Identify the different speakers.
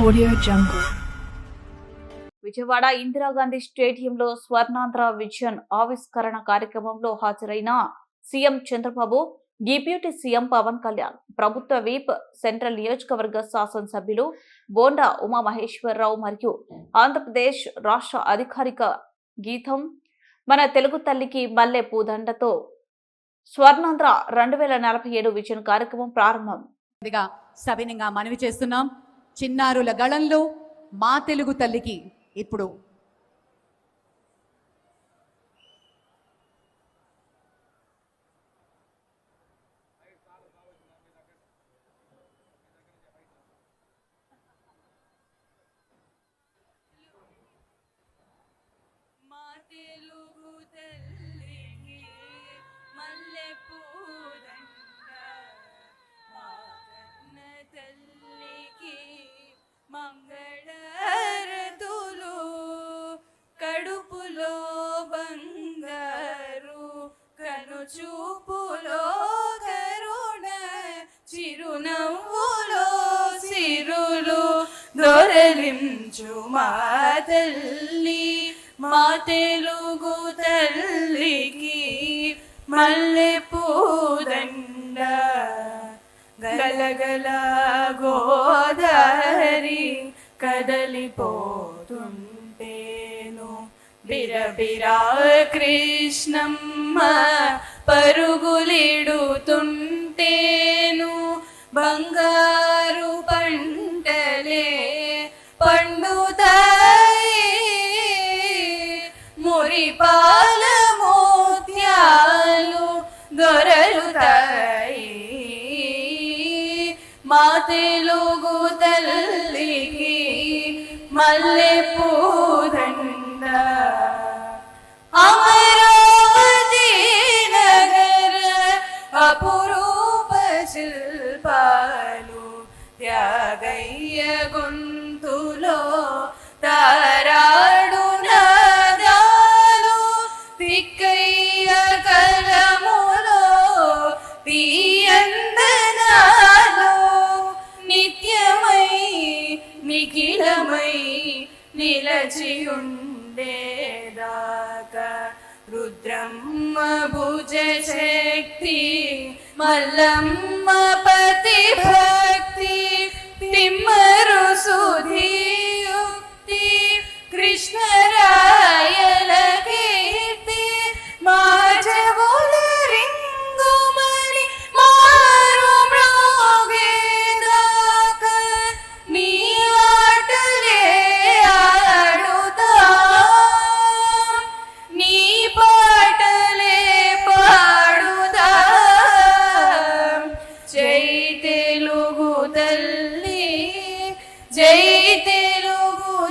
Speaker 1: Audio Jungle.
Speaker 2: Vijayawada Indira Gandhi స్టేడియంలో Swarnandhra vision ఆవిష్కరణ కార్యక్రమంలో హాజరైన CM Chandrababu deputy CM Pawan Kalyan ప్రభుత్వ వీప్ సెంట్రల్ నియోజకవర్గ శాసనసభ్యులు బోండా ఉమామహేశ్వరరావు మరియు ఆంధ్రప్రదేశ్ రాష్ట్ర అధికారిక గీతం మన తెలుగు తల్లికి మల్లె పూదండతో స్వర్ణాంధ్ర రెండు వేల నలభై ఏడు విజన్ కార్యక్రమం ప్రారంభం
Speaker 3: సవినంగా మనవి చేస్తున్నాం చిన్నారుల గళంలో మా తెలుగు తల్లికి ఇప్పుడు
Speaker 4: చూపులో బంగారు కను చూపులో కరుణ చిరునవ్వులో సిరులు దొరలించు మా తల్లి మా తెలుగు తల్లికి మల్లె పూదండ గలగల గోదారి కదలిపోతుంటేను. బిరబిరా కృష్ణమ్మ పరుగులిడుతుంటేను బంగారు పంటలే పండుతాయి. మురిపాల మోత్యాలు దొరలుతాయి. మా తెలుగు తల్లికి మల్లె పూదండ శిల్పాలు త్యాగయ్య గొంతులో తారాడు నాదాలు తిక్కయ్య కలములో తీయందనాలు. నిత్యమై నిఖిలమై నిలచి రుద్రమ్మ భుజ శక్తి మల్లమ్మ పతి భా